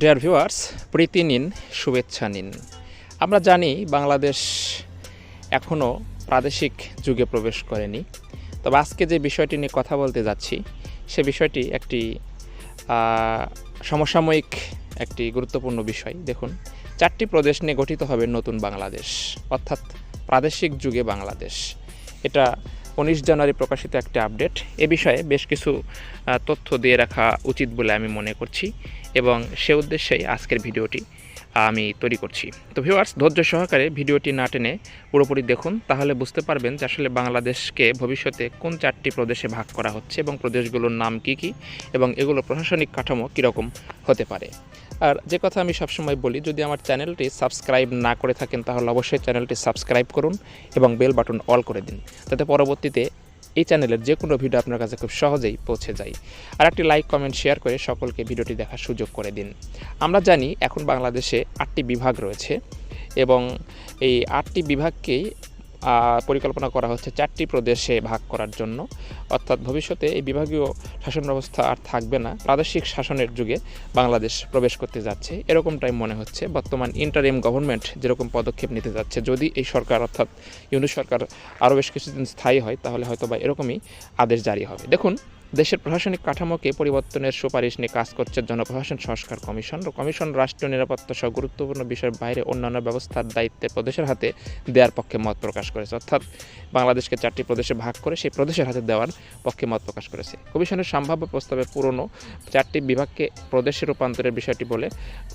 Dear viewers প্রীতি নিন, শুভেচ্ছা নিন। আমরা জানি বাংলাদেশ এখনও প্রাদেশিক যুগে প্রবেশ করেনি। তবে আজকে যে বিষয়টি নিয়ে কথা বলতে যাচ্ছি, সে বিষয়টি একটি সমসাময়িক একটি গুরুত্বপূর্ণ বিষয়। দেখুন, চারটি প্রদেশ নিয়ে গঠিত হবে নতুন বাংলাদেশ, অর্থাৎ প্রাদেশিক যুগে বাংলাদেশ। এটা উনিশ জানুয়ারি প্রকাশিত একটি আপডেট। এ বিষয়ে বেশ কিছু তথ্য দিয়ে রাখা উচিত বলে আমি মনে করছি এবং সে উদ্দেশ্যেই আজকের ভিডিওটি আমি তৈরি করছি। তো ভিউয়ার্স ধৈর্য সহকারে ভিডিওটি না টেনে পুরোপুরি দেখুন, তাহলে বুঝতে পারবেন যে আসলে বাংলাদেশকে ভবিষ্যতে কোন চারটি প্রদেশে ভাগ করা হচ্ছে এবং প্রদেশগুলোর নাম কি কি এবং এগুলো প্রশাসনিক কাঠামো কীরকম হতে পারে। আর যে কথা আমি সবসময় বলি, যদি আমার চ্যানেলটি সাবস্ক্রাইব না করে থাকেন, তাহলে অবশ্যই চ্যানেলটি সাবস্ক্রাইব করুন এবং বেল বাটন অল করে দিন, যাতে পরবর্তীতে এই চ্যানেলের যে কোনো ভিডিও আপনার কাছে খুব সহজেই পৌঁছে যায়। আর একটি লাইক, কমেন্ট, শেয়ার করে সকলকে ভিডিওটি দেখার সুযোগ করে দিন। আমরা জানি এখন বাংলাদেশে আটটি বিভাগ রয়েছে এবং এই আটটি বিভাগকেই পরিকল্পনা করা হচ্ছে চারটি প্রদেশে ভাগ করার জন্য। অর্থাৎ ভবিষ্যতে এই বিভাগীয় শাসন ব্যবস্থা আর থাকবে না। প্রাদেশিক শাসনের যুগে বাংলাদেশ প্রবেশ করতে যাচ্ছে। এরকমটাই মনে হচ্ছে। বর্তমান ইন্টারিম গভর্নমেন্ট যেরকম পদক্ষেপ নিতে যাচ্ছে, যদি এই সরকার অর্থাৎ ইউনিট সরকার আরও বেশ কিছুদিন স্থায়ী হয়, তাহলে হয়তো বা এরকমই আদেশ জারি হবে। দেখুন দেশের প্রশাসনিক কাঠামোকে পরিবর্তনের সুপারিশ নিয়ে কাজ করছে জনপ্রশাসন সংস্কার কমিশন। কমিশন রাষ্ট্রীয় নিরাপত্তা সহ গুরুত্বপূর্ণ বিষয়ের বাইরে অন্যান্য ব্যবস্থার দায়িত্বে প্রদেশের হাতে দেওয়ার পক্ষে মত প্রকাশ করেছে। অর্থাৎ বাংলাদেশকে চারটি প্রদেশে ভাগ করে সেই প্রদেশের হাতে দেওয়ার পক্ষে মত প্রকাশ করেছে। কমিশনের সম্ভাব্য প্রস্তাবে পুরনো চারটি বিভাগকে প্রদেশে রূপান্তরের বিষয়টি বলে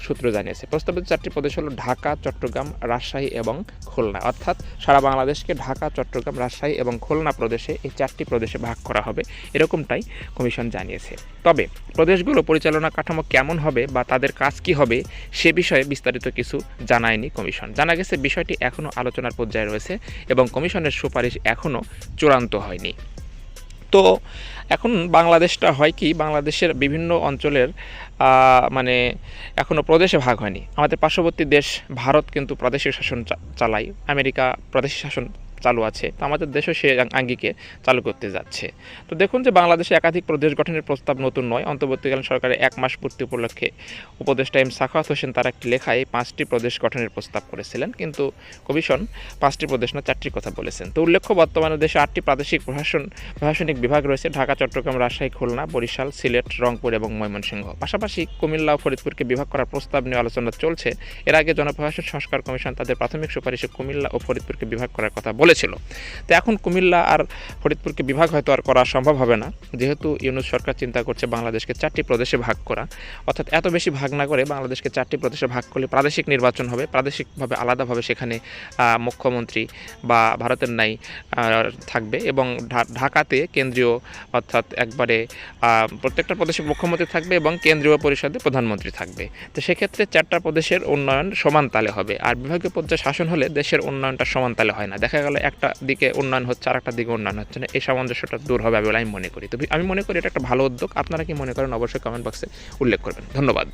সূত্র জানিয়েছে। প্রস্তাবিত চারটি প্রদেশ হলো ঢাকা, চট্টগ্রাম, রাজশাহী এবং খুলনা। অর্থাৎ সারা বাংলাদেশকে ঢাকা, চট্টগ্রাম, রাজশাহী এবং খুলনা প্রদেশে এই চারটি প্রদেশে ভাগ করা হবে। এরকমটাই কমিশন জানিয়েছে। তবে প্রদেশগুলো পরিচালনা কাঠামো কেমন হবে বা তাদের কাজ কি হবে সে বিষয়ে বিস্তারিত কিছু জানায়নি কমিশন। জানা গেছে বিষয়টি এখনও আলোচনার পর্যায়ে রয়েছে এবং কমিশনের সুপারিশ এখনও চূড়ান্ত হয়নি। তো এখন বাংলাদেশটা হয় কি, বাংলাদেশের বিভিন্ন অঞ্চলের মানে এখনও প্রদেশে ভাগ হয়নি। আমাদের পার্শ্ববর্তী দেশ ভারত কিন্তু প্রাদেশিক শাসন চালায়। আমেরিকা প্রাদেশিক শাসন চালু আছে। তো আমাদের দেশও সে আঙ্গিকে চালু করতে যাচ্ছে। তো দেখুন যে বাংলাদেশে একাধিক প্রদেশ গঠনের প্রস্তাব নতুন নয়। অন্তর্বর্তীকালীন সরকারের এক মাস পূর্তি উপলক্ষে উপদেষ্টা এম সাখাওয়াত হোসেন তার একটি লেখায় পাঁচটি প্রদেশ গঠনের প্রস্তাব করেছিলেন। কিন্তু কমিশন পাঁচটি প্রদেশ না চারটির কথা বলেছেন। তো উল্লেখ্য, বর্তমানে দেশে আটটি প্রাদেশিক প্রশাসন, প্রশাসনিক বিভাগ রয়েছে। ঢাকা, চট্টগ্রাম, রাজশাহী, খুলনা, বরিশাল, সিলেট, রংপুর এবং ময়মনসিংহ। পাশাপাশি কুমিল্লা ও ফরিদপুরকে বিভাগ করার প্রস্তাব নিয়ে আলোচনা চলছে। এর আগে জনপ্রশাসন সংস্কার কমিশন তাদের প্রাথমিক সুপারিশে কুমিল্লা ও ফরিদপুরকে বিভাগ করার কথা বলেছিল। তো এখন কুমিল্লা আর ফরিদপুরকে বিভাগ হয়তো আর করা সম্ভব হবে না। যেহেতু ইউনুস সরকার চিন্তা করছে বাংলাদেশকে চারটি প্রদেশে ভাগ করা। অর্থাৎ এত বেশি ভাগ না করে বাংলাদেশকে চারটি প্রদেশে ভাগ করলে প্রাদেশিক নির্বাচন হবে। প্রাদেশিকভাবে আলাদাভাবে সেখানে মুখ্যমন্ত্রী বা ভারতের নাই থাকবে এবং ঢাকাতে কেন্দ্রীয় অর্থাৎ একবারে প্রত্যেকটা প্রদেশে মুখ্যমন্ত্রী থাকবে এবং কেন্দ্রীয় পরিষদে প্রধানমন্ত্রী থাকবে। তো সেক্ষেত্রে চারটা প্রদেশের উন্নয়ন সমান তালে হবে। আর বিভাগীয় পর্যায়ে শাসন হলে দেশের উন্নয়নটা সমান তালে হয় না। দেখা গেল একটা দিকে উন্নয়ন হচ্ছে আর একটা দিকে উন্নয়ন হচ্ছে না। এই সামঞ্জস্যটা দূর হবে বলে আমি মনে করি। তো আমি মনে করি এটা একটা ভালো উদ্যোগ। আপনারা কি মনে করেন অবশ্যই কমেন্ট বক্সে উল্লেখ করবেন। ধন্যবাদ।